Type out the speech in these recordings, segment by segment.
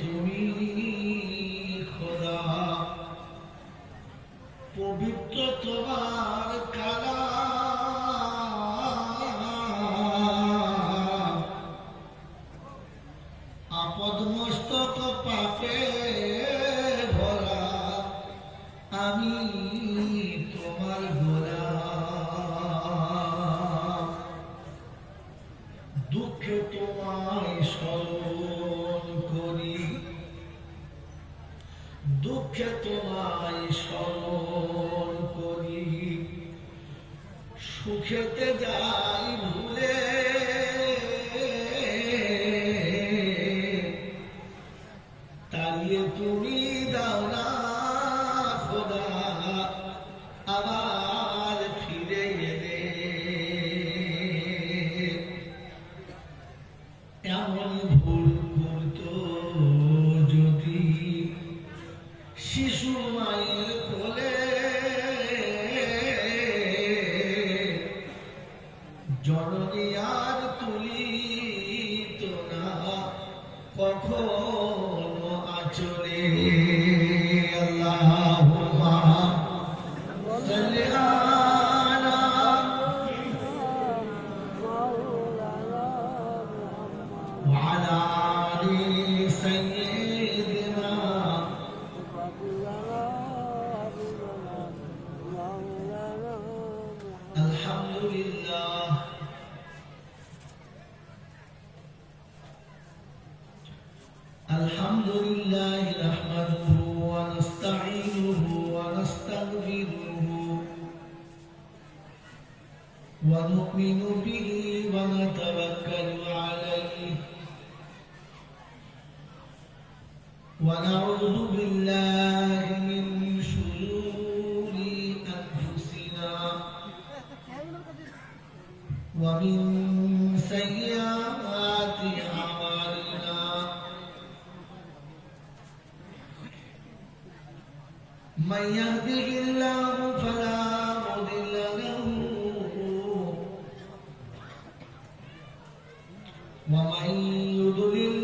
তুমি Aleluia. ومن يضلل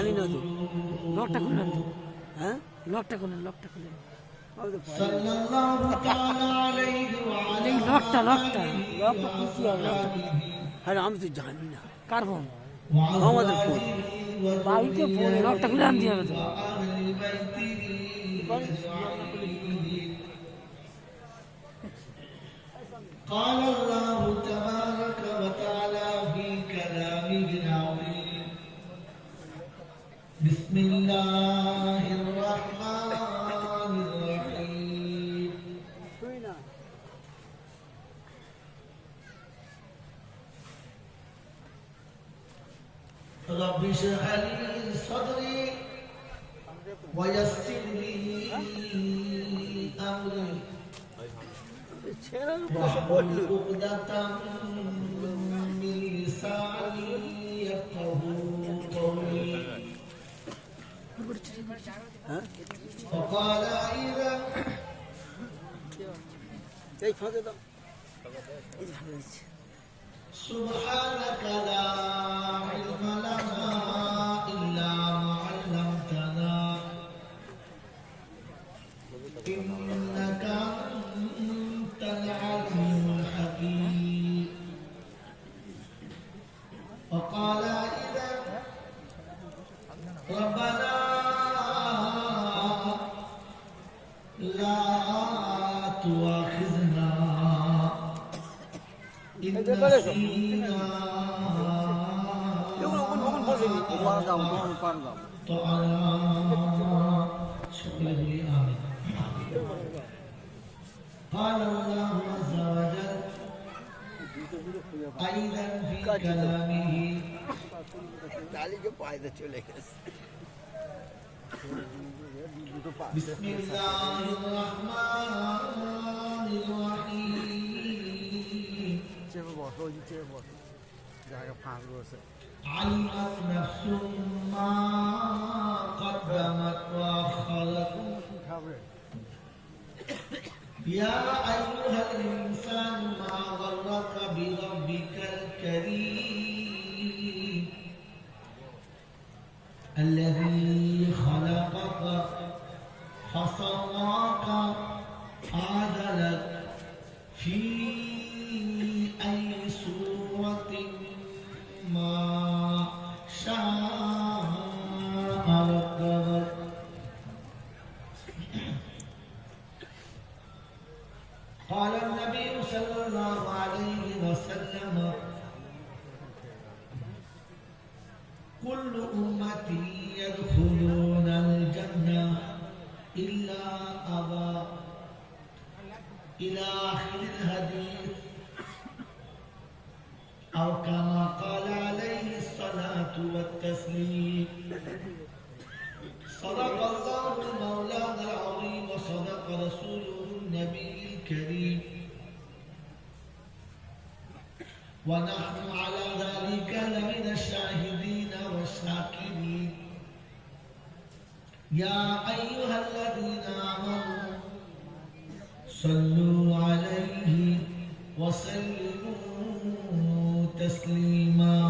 জানি না তো লকটা খুলেন হ্যাঁ লকটা খুলেন লকটা খুলেন লকটা লকটা লকটা খুশি হবে আরে আমি তো জানি না কার ফোন আমাদের ফোন বাড়িতে ফোন লকটা খুলে আনতে হবে তো قال الله تبارك وتعالى في كلامه بسم الله الرحمن الرحيم. رب اشرح لي صدري ويسر لي أمري. واحلل عقدة من لساني. হ্যাঁ? এই ফাঁকে দাও। এই ফাঁকে সুবহানাকা লা ইলমা লানা Beleza. Eu não vou fazer isso. Vou guardar um dono para dar. قال الله عز وجل أيضا في كلامه تعليق فائدة لك بسم الله الرحمن الرحيم চেপে বস ওই যে চেপে বস জায়গা ফাঁক রয়েছে علمت نفس ما قدمت وأخرت খাবে يا أيها الإنسان ما غرك بربك الكريم الذي خلقك ونحن على ذلك لمن الشاهدين والشاكرين. يا أيها الذين آمنوا صلوا عليه وسلموا تسليما.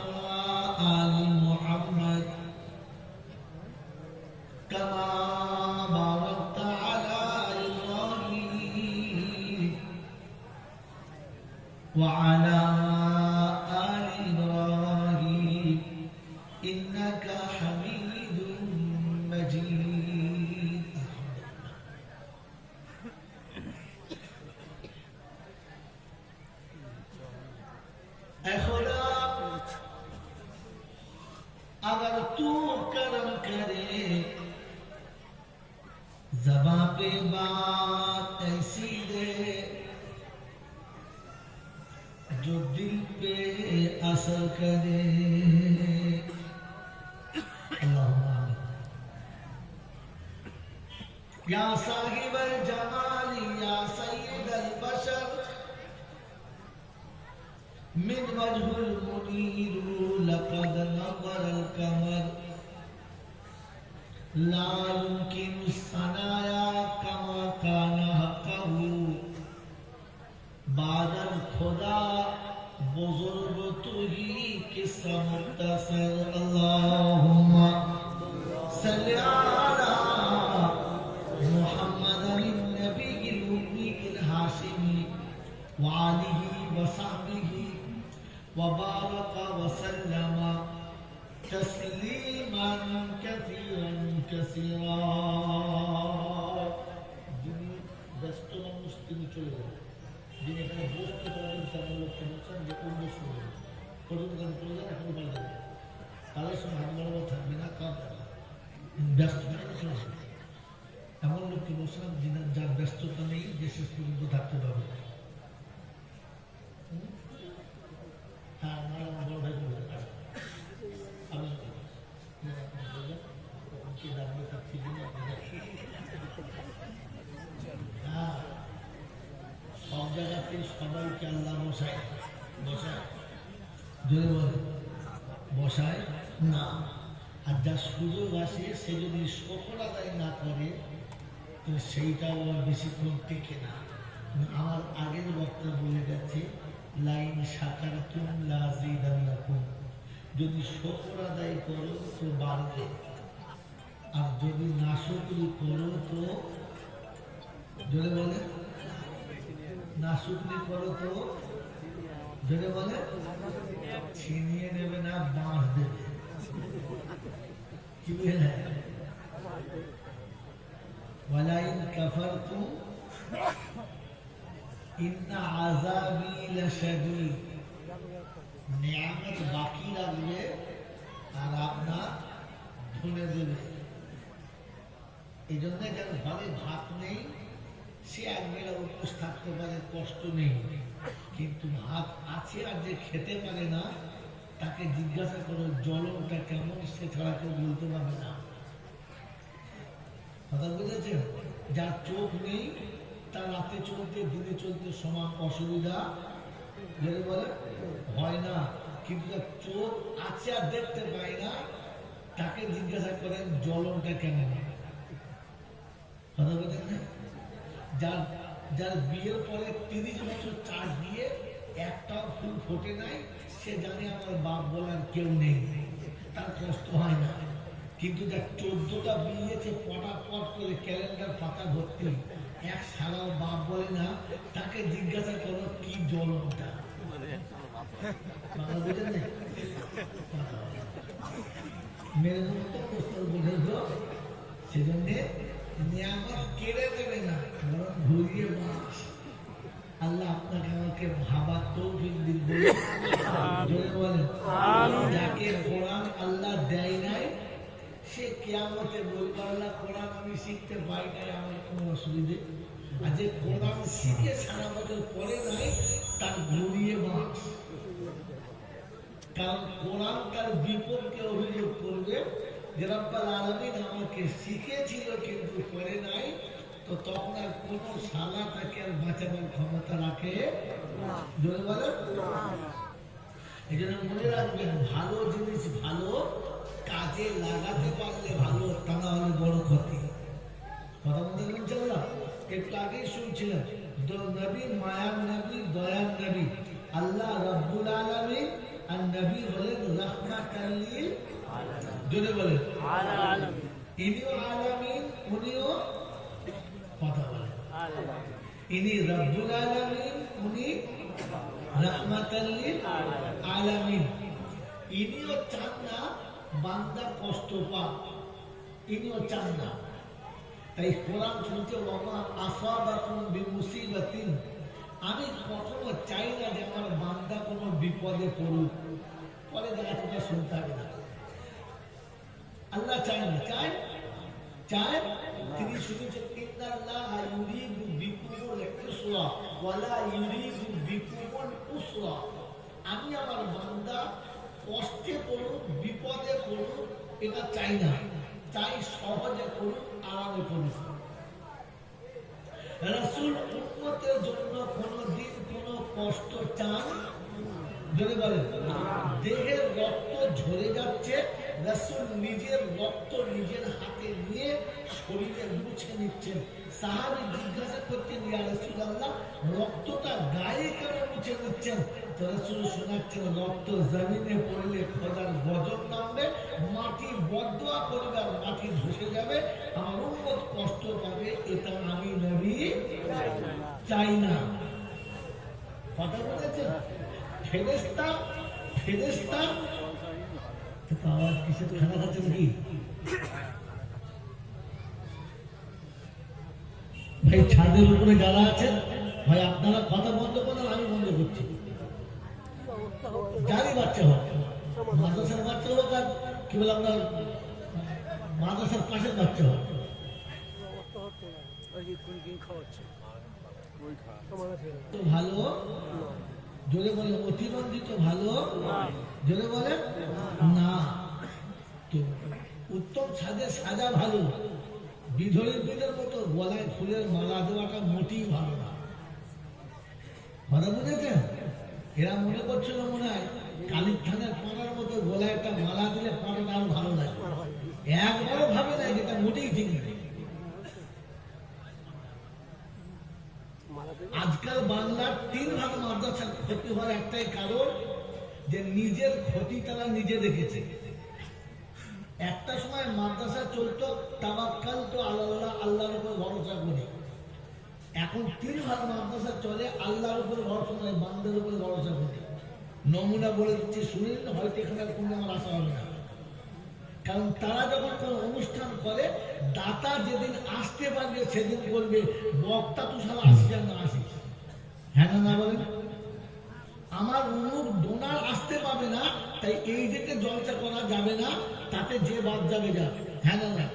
करे या साहिब जमाली या सैद बशर من وجه المنير لقد نظر القمر لا يمكن الصنايا كما كان حقه بعد الخدا بزرگ تو ہی قصہ مختصر اللہم صلی محمد النبی الامی الهاشمي وعليه وصحبه وبارك وسلم تسلیما كثيرا كثيرا যিনি এখানে বসতে পারেন তেমন লোককে হচ্ছেন যে অন্য শুনে পর্যন্ত করে যান এখনও পারে যাবে তাদের সঙ্গে হাত বাড়াবার থাকবে না কাজ ব্যস্ত এমন লোককে বসলাম যিনি যার ব্যস্ততা নেই যে শেষ পর্যন্ত থাকতে পারবে হুম? হ্যাঁ আমার আমার বড় ভাই বলবে আমি কি ডাকবে তার ঠিক নেই হ্যাঁ সব জায়গাতে সবাইকে আল্লাহ বসায় বসায় জোরে বলে বসায় না আসে সে যদি শকর আদায় না করে, তো সেইটাও আর বেশিক্ষণ টেকে না। আমার আগের বক্তা বলে গেছে, লাইন সাকার তুম যদি শকর আদায় করো, তো বাড়বে। আর যদি নাশকরি করো, তো জোরে বলে। নাশকরি করো, তো জোরে বলে। ছিনিয়ে নেবে না বাঁশ দেবে। আর আপনার ধরে দেবে। এই জন্য যার ঘরে ভাত নেই, সে একবেলা উপোস থাকতে পারে, কষ্ট নেই। কিন্তু ভাত আছে আর যে খেতে পারে না তাকে জিজ্ঞাসা করো জলটা কেমন? সে ছাড়া কেউ বলতে পারবে না। কথা বুঝেছেন? যার চোখ নেই, তার রাতে চলতে, দিনে চলতে সমান অসুবিধা। যেটা বলে, হয় না। কিন্তু যার চোখ আছে আর দেখতে পায় না, তাকে জিজ্ঞাসা করেন জ্বলনটা কেমন? কথা বলেন না যার যার বিয়ের পরে তিরিশ বছর চাষ দিয়ে একটাও ফুল ফোটে নাই সে জানে আমার বাপ বলার কেউ নেই। তার কষ্ট হয় না। কিন্তু যার চোদ্দটা বিয়েছে পটাপট করে ক্যালেন্ডার পাতা ভর্তি। এক সারাও বাপ বলে না, তাকে জিজ্ঞাসা করো কি ঘুরিয়ে বাস আল্লাহ আপনাকে আমাকে ভাবার তৌফিক দিন সে কেয়ামতে বলবে কোরআন আমি শিখতে নাই আমার কোনো অসুবিধে। আর যে কোরআন শিখে সারা বছর পরে নাই তার ঘুরিয়ে বাস কারণ কোরআন তার বিপদকে অভিযোগ করবে যে রব্বাল আলমিন আমাকে শিখেছিল কিন্তু করে নাই তো তখন আর কোন সালা তাকে আর বাঁচানোর ক্ষমতা রাখে জোরে এই জন্য মনে রাখবেন ভালো জিনিস ভালো কাজে লাগাতে পারলে ভালো তা না হলে বড় ক্ষতি। কথা বলতে বলছেন না একটু আগেই শুনছিলেন দ- নবী মায়ার নবী দয়ার নবী আল্লাহ রব্বুল আলমী আর নবী হলেন রহমাতাল্লিল জোরে বলেন। ইনিও আলামিন উনিও কথা বলেন। ইনি রব্বুল আলামিন উনি রহমাতাল্লিল আলামিন। ইনিও চান না বান্দা কষ্ট পাক ইনিও চান না। তাই কোরআন শুনতে বাবা আমি কখনো চাই না যে আমার বান্দা কোনো বিপদে পড়ুক। পরে দেখা তোমরা শুনতে হবে না। আল্লাহ চায় না, চায়? চায়? তিনি শুনেছেন আমি আমার বান্দা কষ্টে পড়ুক, বিপদে পড়ুক, এটা চাই না। চাই সহজে করুক আরামে করুক রাসূল উম্মতের জন্য কোনোদিন কোনো কষ্ট চান? যদি বলেন, দেহের রক্ত ঝরে যাচ্ছে, রাসূল নিজের রক্ত নিজের হাতে নিয়ে শরীরে মুছে নিচ্ছেন। সাহাবী জিজ্ঞাসা করতেন ইয়া রাসূলুল্লাহ, রক্তটা গায়ে কেন মুছে নিচ্ছেন? রাসূল শোনাচ্ছেন, রক্ত জমিনে পড়লে খোদার গজব নামবে, মাটি বদয়া করবে মাটি ধসে যাবে। আমার উম্মত কষ্ট পাবে, এটা আমি নবী চাই না। কথা বলেছেন? ফেরেস্তা ফেরেস্তা আওয়াজ কিসের খানা খাচ্ছে নাকি ভাই ছাদের উপরে যারা আছেন ভাই আপনারা কথা বন্ধ করেন আমি বন্ধ করছি। যারই বাচ্চা হোক, মাদ্রাসার বাচ্চা হোক আর কি বলে আপনার, মাদ্রাসার পাশের বাচ্চা হোক। ভালো? না। উত্তম সাজে সাজা ভালো। বিধরিকদের মতো গলায় ফুলের মালা দেওয়াটা মোটেই ভালো না। কথা বুঝেছেন? এরা মনে করছিল মনে হয় কালী থানের পাড়ার মতো গলায় একটা মালা দিলে পাড়াটা আরও ভালো লাগে। একবারও ভাবে নাই যেটা মোটেই ঠিক নেই আজকাল বাংলার তিন ভাগ মাদ্রাসার ক্ষতি হওয়ার একটাই কারণ যে নিজের ক্ষতি তারা নিজে দেখেছে। একটা সময় মাদ্রাসা চলতো, তাবাক্কাল তো আল্লাহ আল্লাহর উপর ভরসা করে। এখন তিন ভাগ মাদ্রাসা চলে আল্লাহর উপর ভরসা নয় বান্দের উপর ভরসা করে। নমুনা বলে দিচ্ছি, শুনেন, হয়তো এখানে কোনো আমার আশা হবে না। কারণ তারা যখন কোনো অনুষ্ঠান করে, দাতা যেদিন আসতে পারবে, সেদিন বলবে, বক্তা তো সারা আসিস আর না আসিস হ্যাঁ না বলেন। আমার অমুক ডোনার আসতে পাবে না, তাই এই ডেটে জলসা করা যাবে না, তাতে যে বাদ যাবে যা। হ্যাঁ না না?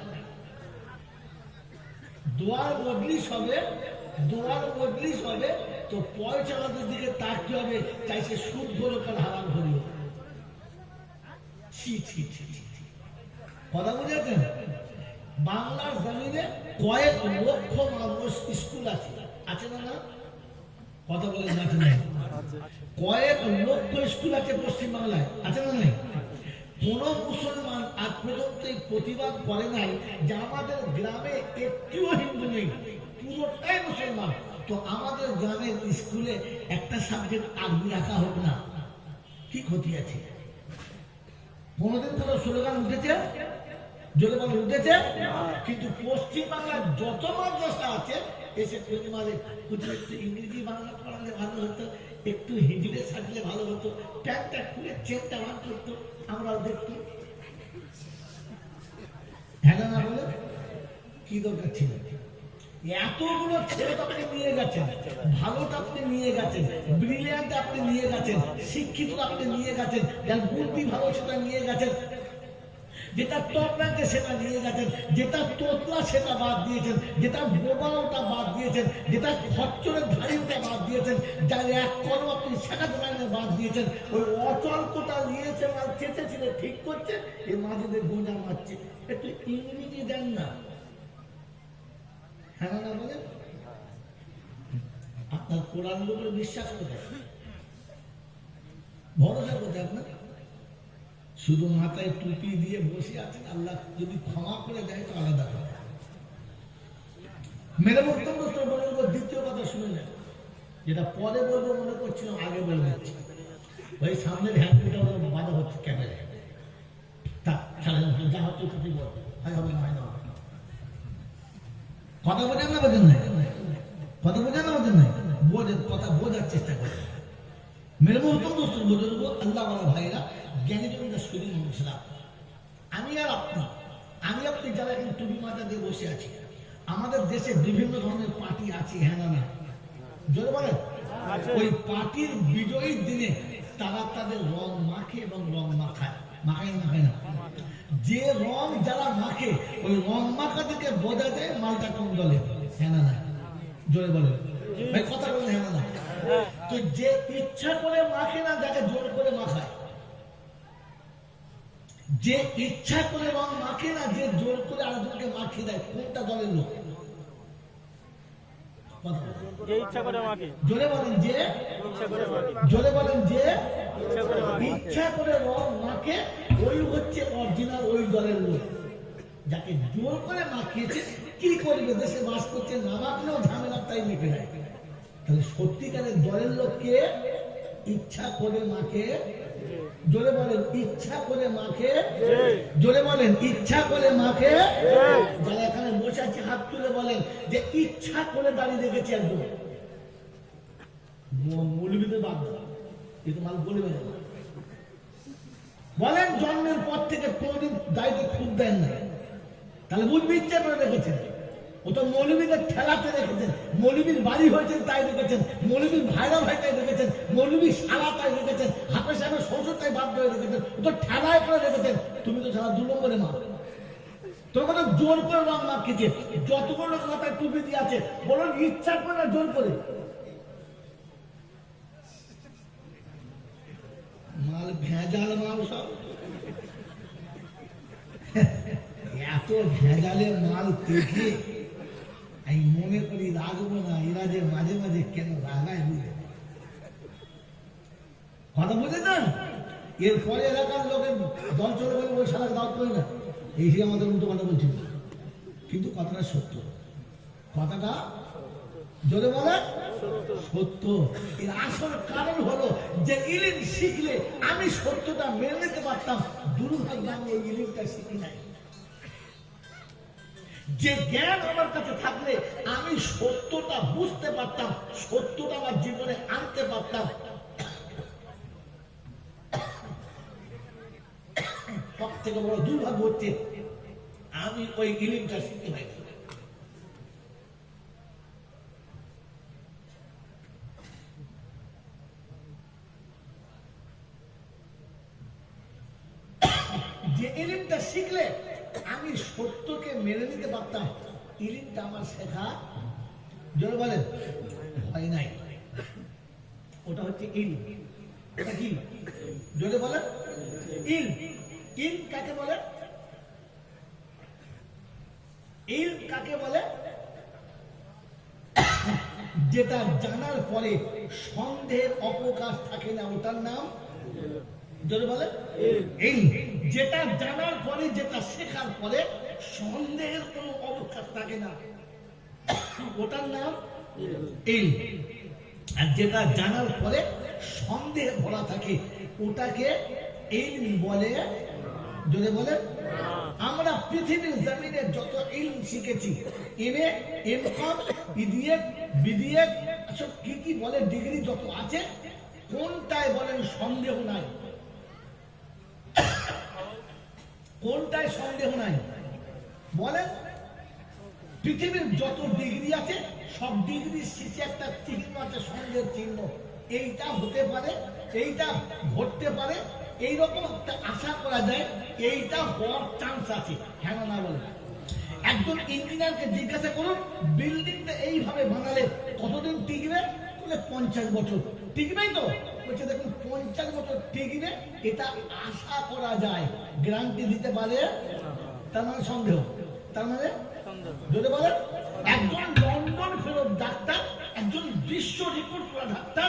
দোয়ার মজলিস হবে, দোয়ার মজলিস হবে, তো পয়সালাদের দিকে তাকতে হবে চাই সে সুদ ধরো কার হারাম ছি। কথা বুঝেছেন? বাংলার জমিনে কয়েক লক্ষ মানুষ স্কুল আছে। আছে না না? কথা বলে আছে না কয়েক লক্ষ স্কুল আছে পশ্চিম বাংলায় আছে না নাই? কোন মুসলমান আজ পর্যন্ত এই প্রতিবাদ করে নাই যে আমাদের গ্রামে একটিও হিন্দু নেই, পুরোটাই মুসলমান। তো আমাদের গ্রামের স্কুলে একটা সাবজেক্ট আগ্রী রাখা হোক না। কি ক্ষতি আছে? কোনোদিন কোনো স্লোগান উঠেছে? জোরে উঠেছে? কিন্তু পশ্চিম বাংলার যত মাদ্রাসা আছে এসে প্রতি মাঝে কোথাও একটু ইংরেজি বাংলা পড়ালে ভালো হতো, একটু হিন্দিতে সাজলে ভালো হতো প্যান্টটা খুলে চেনটা বার করতো আমরাও দেখতো। হ্যাঁ না বলে? কি দরকার ছিল? এতগুলো ছেলে আপনি নিয়ে গেছেন, ভালোটা আপনি নিয়ে গেছেন ব্রিলিয়ান্ট আপনি নিয়ে গেছেন শিক্ষিত আপনি নিয়ে গেছেন, যার বুদ্ধি ভালো সেটা নিয়ে গেছেন যেটা টপ সেটা নিয়ে গেছেন যেটা তোতলা সেটা বাদ দিয়েছেন, যেটা বোবাওটা বাদ দিয়েছেন, যেটা খচ্চরের ধারিওটা বাদ দিয়েছেন, যার এক কর্ম আপনি শেখাতে পারেন বাদ দিয়েছেন, ওই অচল্পটা নিয়েছে মাল চেঁচেছিল ঠিক করছে এর মাঝে গোঁজা মারছে। একটু ইংরেজি দেন না। হ্যাঁ না বলেন। আপনার কোরআন বিশ্বাস কোথায়? ভরসা কোথায় আপনার? শুধু মাথায় টুপি দিয়ে বসে আছেন, আল্লাহ যদি ক্ষমা করে দেয় তো আলাদা কথা। মেরে বক্তব্য দ্বিতীয় কথা শুনে নেন। যেটা পরে বলব মনে করছিলাম, আগে বলে দিচ্ছি। ওই সামনের হ্যান্ডপিটা বাধা হচ্ছে ক্যামেরায়। যা হচ্ছে কথা বোঝেন না বোঝেন নাই। কথা বোঝেন না বোঝেন নাই। বোঝেন, কথা বোঝার চেষ্টা করেন। মেরে দোস্ত বুজুর্গ আল্লাহ ভাইরা জ্ঞানী জমিদার শরীর মানুষরা আমি আর আপনি আমি আপনি যারা এখন টুপি মাথা দিয়ে বসে আছি। আমাদের দেশে বিভিন্ন ধরনের পার্টি আছে হ্যাঁ না না? জোরে বলেন। ওই পার্টির বিজয়ীর দিনে তারা তাদের রং মাখে এবং রং মাখায়। মাখায় মাখায় না। যে রং যারা মাখে ওই রং মাখা থেকে বোঝা যায় মালটা কোন দলে হ্যাঁ না জোরে ভাই কথা বলেন হ্যাঁ না না? তো যে ইচ্ছা করে মাখে না যাকে জোর করে মাখায় যে ইচ্ছা করে রং মাখে না যে জোর করে আরেকজনকে মাখিয়ে দেয় কোনটা দলের লোক? কথা বলেন। যে ইচ্ছা করে আমাকে জোরে বলেন যে ইচ্ছা করে আমাকে জোরে বলেন যে ইচ্ছা করে আমাকে ইচ্ছা করে রং মাখে ওই হচ্ছে অরিজিনাল ওই দলের লোক। যাকে জোর করে মাখিয়েছে কি করবে? দেশে বাস করছে না মাখলেও ঝামেলা তাই দেয় তাহলে সত্যিকারের দলের লোককে ইচ্ছা করে মাখে জোরে বলেন ইচ্ছা করে জোরে বলেন ইচ্ছা করে যারা এখানে বসে আছে হাত তুলে বলেন যে ইচ্ছা করে দাঁড়িয়ে রেখেছে একদম। মৌলবীদের বাদ দাও এ তো মাল বলবে না। বলেন জন্মের পর থেকে কোনদিন দায়িত্ব খুব দেন না তাহলে বুঝবি ইচ্ছা করে রেখেছেন। ও তো মৌলবীদের ঠেলাতে রেখেছেন মৌলবীর বাড়ি হয়েছেন তাই রেখেছেন মৌলবীর ভাইরা ভাই তাই রেখেছেন মৌলবীর সারা তাই রেখেছেন হাফে সাহেবের শ্বশুর তাই বাধ্য হয়ে রেখেছেন, ও তো ঠেলায় করে রেখেছেন। তুমি তো সারা দু নম্বরে মা। তোর কথা জোর করে রং মাখিয়েছে, যতগুলো লোক মাথায় টুপি দিয়ে আছে, বলুন ইচ্ছা করে না জোর করে। মাল ভেজাল মাল সব। এত ভেজালের মাল দেখে আমি মনে করি রাখব না, এরা যে মাঝে মাঝে কেন রাগায় বুঝে কথা বুঝেছেন এরপরে এলাকার লোকের দল চলে বলে ওই সালাকে দাওয়াত করি না। এই যে আমাদের উল্টো কথা বলছিল কিন্তু কথাটা সত্য। কথাটা জোরে বলে, সত্য। এর আসল কারণ হলো যে ইলিম শিখলে আমি সত্যটা মেনে নিতে পারতাম। দুর্ভাগ্য আমি এই ইলিমটা শিখি নাই। যে জ্ঞান আমার কাছে থাকলে আমি সত্যটা বুঝতে পারতাম, সত্যটা আমার জীবনে আনতে পারতাম। সব থেকে বড় দুর্ভাগ্য হচ্ছে, আমি ওই ইলিমটা শিখতে পারি আমার শেখা। জোরে বলেন। নাই। ওটা হচ্ছে ইল। কি? জোরে বলেন। ইল। ইল কাকে বলে? ইল কাকে বলে? যেটা জানার পরে সন্দেহের অবকাশ থাকে না, ওটার নাম? জোরে বলে এই যেটা জানার পরে, যেটা শেখার পরে সন্দেহের কোনো অবকাশ থাকে না। ওটার নাম এই আর যেটা জানার পরে সন্দেহে ভরা থাকে, ওটাকে এই বলে যদি বলে, আমরা পৃথিবীর জমিনে যত ইলম শিখেছি MA M com EDF BDF, সব কি কি বলে, ডিগ্রি যত আছে, কোনটায় বলেন সন্দেহ নাই? কোনটায় সন্দেহ নাই? বলেন পৃথিবীর যত ডিগ্রি আছে, সব ডিগ্রির শেষে একটা চিহ্ন আছে, সন্দেহের চিহ্ন। এইটা হতে পারে, এইটা ঘটতে পারে, এইরকম একটা আশা করা যায়, এইটা হওয়ার চান্স আছে হ্যাঁ না বলে। একজন ইঞ্জিনিয়ারকে জিজ্ঞাসা করুন, বিল্ডিংটা এইভাবে বানালে কতদিন টিকবে? বলে, পঞ্চাশ বছর। টিকবেই তো। বলছে, দেখুন, পঞ্চাশ বছর টিকবে, এটা আশা করা যায়। গ্যারান্টি দিতে পারে? তার মানে সন্দেহ। তার মানে যদি বলেন একজন লন্ডন ফেরত ডাক্তার, একজন বিশ্ব রেকর্ড করা ডাক্তার,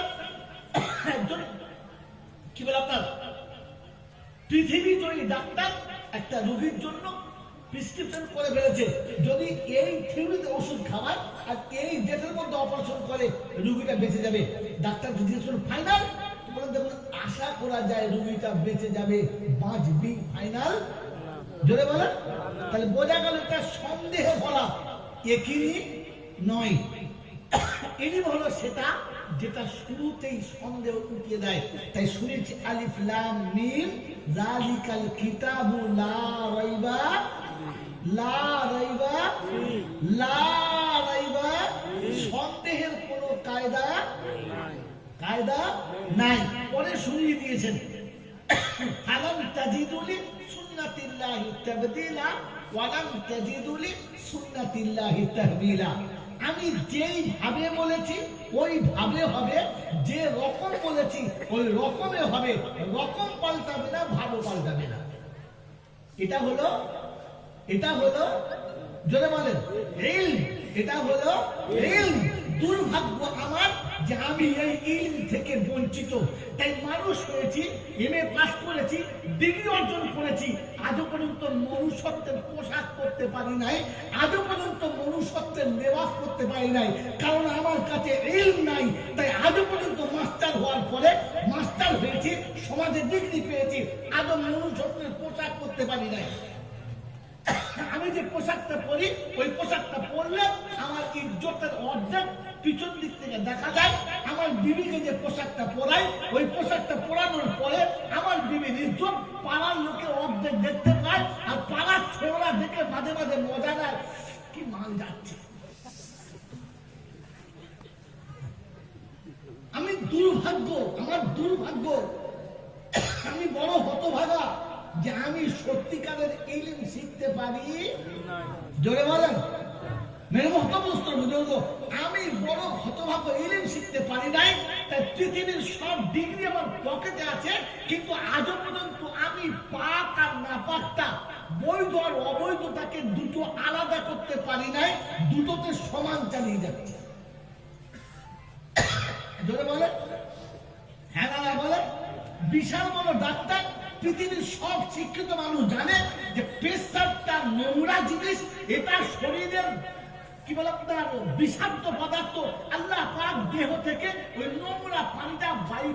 একজন, কি বলে আপনার, পৃথিবী জয়ী ডাক্তার একটা রোগীর জন্য প্রেসক্রিপশন করে ফেলেছে। যদি এই থিওরিতে ওষুধ খাওয়ায় আর এই ডেটের মধ্যে অপারেশন করে, রুগীটা বেঁচে যাবে। ডাক্তার জিজ্ঞেস ফাইনাল বলেন, দেখুন, আশা করা যায় রুগীটা বেঁচে যাবে, বাঁচবি ফাইনাল জোরে বলেন? তাহলে বোঝা গেল এটা সন্দেহে বলা। একই নয়। ইলিম হলো সেটা যেটা শুরুতেই সন্দেহ উঠিয়ে দেয়। তাই শুনেছি আলিফ, লাম, মিম কিতাবু লা রাইবা লা রাইবা লা রাইবা, সন্দেহের কোনো কায়দা কায়দা নাই। পরে শুনিয়ে দিয়েছেন। আলম তাজিদুলি সুন্নাতিল্লাহি তাবদিলা ওয়ালাম তাজিদুলি সুন্নাতিল্লাহি তাহবিলা। আমি যেই ভাবে বলেছি, ওই ভাবে হবে, যে রকম বলেছি, ওই রকমে হবে। রকম পাল্টাবে না ভাবও পাল্টাবে না। এটা হলো এটা হলো, জোরে বলেন এটা হলো দুর্ভাগ্য আমার যে আমি এই ইলম থেকে বঞ্চিত। তাই মানুষ হয়েছি এমএ পাস করেছি, ডিগ্রি অর্জন করেছি। আজও পর্যন্ত মনুষ্যত্বের পোশাক করতে পারি নাই, আজও পর্যন্ত মনুষ্যত্বের লেবাস করতে পারি নাই, কারণ আমার কাছে ইলম নাই। তাই আজও পর্যন্ত মাস্টার হওয়ার পরে মাস্টার হয়েছি, সমাজে ডিগ্রি পেয়েছি, আজও মনুষ্যত্বের পোশাক করতে পারি নাই। আমি যে পোশাকটা পরি, ওই পোশাকটা পরলে আমার ইজ্জতের অর্ধেক পিছন দিক থেকে দেখা যায় আমার বিবিকে যে পোশাকটা পরাই ওই পোশাকটা পরানোর পরে আমার বিবির ইজ্জত পাড়ার লোকে অর্ধেক দেখতে পায় আর পাড়ার ছোড়া দেখে মাঝে মাঝে মজা নেয়। কি মাল যাচ্ছে। আমি দুর্ভাগ্য আমার দুর্ভাগ্য আমি বড় হতভাগা যে আমি সত্যিকারের ইলিম শিখতে পারি। জোরে বলেন। আমি বড় হতভাগ ইলিম শিখতে পারি নাই, তাই পৃথিবীর সব ডিগ্রি আমার পকেটে আছে, কিন্তু আজও পর্যন্ত আমি পাক আর না পাকটা বৈধ আর অবৈধতাকে দুটো আলাদা করতে পারি নাই, দুটোতে সমান চালিয়ে যাচ্ছে। হ্যাঁ বলে? বিশাল বড় ডাক্তার, পৃথিবীর সব শিক্ষিত মানুষ জানে যে পেশাবটা নোংরা জিনিস, এটা শরীরের কি বলে আপনার? বিষাক্ত পদার্থ। আল্লাহ পাক দেহ থেকে ওই নোংরা পানিটা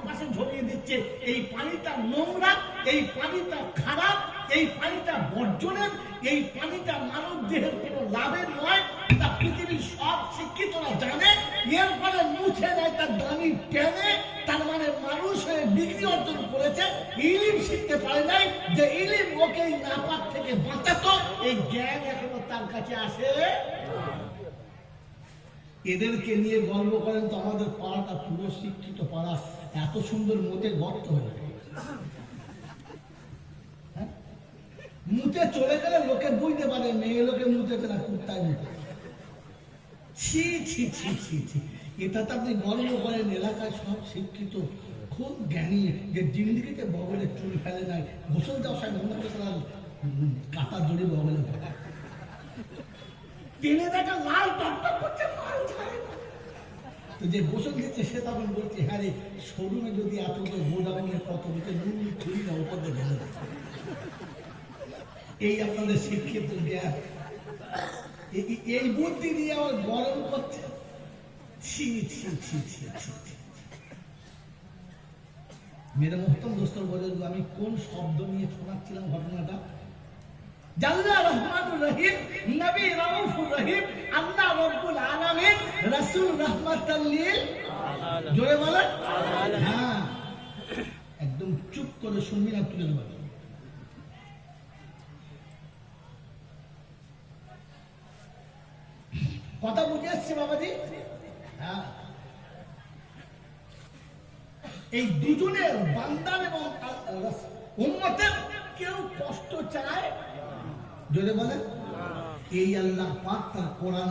পাশে ঝরিয়ে দিচ্ছে। এই পানিটা নোংরা, এই পানিটা খারাপ, এই পানিটা বর্জনের, এই পানিটা মানব দেহের কোনো লাভের নয়। তা পৃথিবীর সব শিক্ষিতরা জানে। এর ফলে মুছে নেয় তার দামি টেনে। তার মানে মানুষ ডিগ্রি অর্জন করেছে। ইলিম শিখতে পারে নাই যে ইলিম ওকে নাপাক থেকে বাঁচাতো। এই জ্ঞান এখনও তার কাছে আসে এদেরকে নিয়ে গর্ব করেন তো আমাদের পাড়াটা পুরো শিক্ষিত পাড়া, এত সুন্দর মতে গর্ত হয়ে। হ্যাঁ? মুতে চলে গেলে লোকে বুঝতে পারে, মেয়ে লোকে মুতেছে না কুত্তায় মুতে ছি ছি ছি ছি ছি এটা তো আপনি গর্ব করেন, এলাকায় সব শিক্ষিত, খুব জ্ঞানী, যে জিন্দিগিতে বগলে চুল ফেলে নাই, গোসল করে তারা কাটা জড়ি বগলে ফেলে টেনে দেখা লাল টকটক করছে, মাল ছাড়ে তো যে দিচ্ছে, সে তখন বলছে হ্যাঁ রে, শোরুমে যদি এই আপনাদের এই বুদ্ধি আমার করছে। ছি বলে, আমি কোন শব্দ নিয়ে শোনাচ্ছিলাম ঘটনাটা? হ্যাঁ। কথা বুঝে আসছে বাবাজি? হ্যাঁ। এই দুজনের বান্দার এবং উম্মতের কেউ কষ্ট চায়? যদি বলে? এই আল্লাহ পাক তার কোরআন